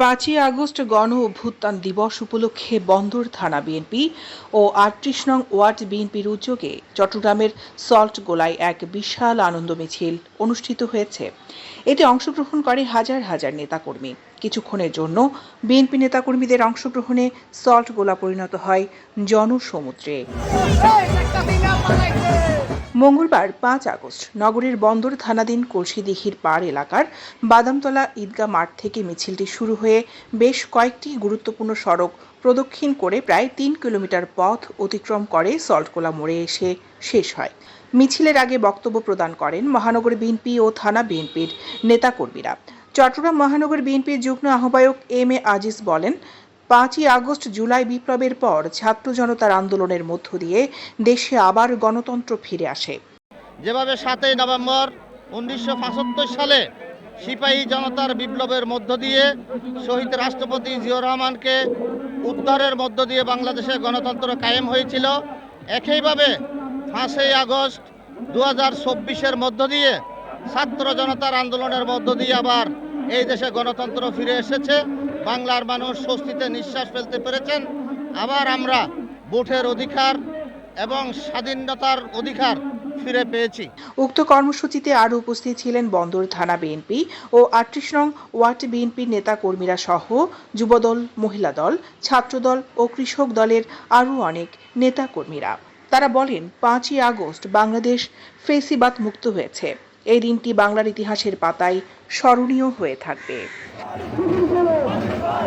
পাঁচই আগস্ট গণ অভ্যুত্থান দিবস উপলক্ষে বন্দর থানা বিএনপি ও আটত্রিশ নং ওয়ার্ড বিএনপির উদ্যোগে চট্টগ্রামের সল্ট গোলায় এক বিশাল আনন্দ মিছিল অনুষ্ঠিত হয়েছে। এতে অংশগ্রহণ করে হাজার হাজার নেতাকর্মী। কিছুক্ষণের জন্য বিএনপি নেতাকর্মীদের অংশগ্রহণে সল্ট গোলা পরিণত হয় জনসমুদ্রে। মঙ্গলবার পাঁচ আগস্ট নগরের বন্দর থানাধীন কলসিদিঘির পাড় এলাকার বাদামতলা ঈদগাহ মাঠ থেকে মিছিলটি শুরু হয়ে বেশ কয়েকটি গুরুত্বপূর্ণ সড়ক প্রদক্ষিণ করে প্রায় তিন কিলোমিটার পথ অতিক্রম করে সল্টকোলা মোড়ে এসে শেষ হয়। মিছিলের আগে বক্তব্য প্রদান করেন মহানগর বিএনপি ও থানা বিএনপির নেতাকর্মীরা। চট্টগ্রাম মহানগর বিএনপির যুগ্ম আহ্বায়ক এম এ আজিজ বলেন পাঁচই আগস্ট জুলাই বিপ্লবের পর ছাত্র জনতার আন্দোলনের মধ্য দিয়ে দেশে আবার গণতন্ত্র ফিরে আসে। যেভাবে সাতই নভেম্বর উনিশশো সালে সিপাহী জনতার বিপ্লবের মধ্য দিয়ে শহীদ রাষ্ট্রপতি জিয়াউর রহমানকে উদ্ধারের মধ্য দিয়ে বাংলাদেশে গণতন্ত্র কায়েম হয়েছিল, একইভাবে পাঁচই আগস্ট দু হাজার চব্বিশের মধ্য দিয়ে ছাত্র জনতার আন্দোলনের মধ্য দিয়ে আবার এই দেশে গণতন্ত্র ফিরে এসেছে। বাংলার মানুষ স্বস্তিতে নিঃশ্বাস ফেলতে পেরেছেন। আবার আমরা ভোটের অধিকার এবং স্বাধীনতার অধিকার ফিরে পেয়েছি। উক্ত কর্মসূচিতে আরও উপস্থিত ছিলেন বন্দর থানা বিএনপি ও আটত্রিশ নং ওয়ার্ড বিএনপির নেতা কর্মীরা সহ যুবদল, মহিলা দল, ছাত্রদল ও কৃষক দলের আরও অনেক নেতা কর্মীরা তারা বলেন, পাঁচই আগস্ট বাংলাদেশ ফেসিবাদ মুক্ত হয়েছে। এই দিনটি বাংলার ইতিহাসের পাতায় স্মরণীয় হয়ে থাকবে।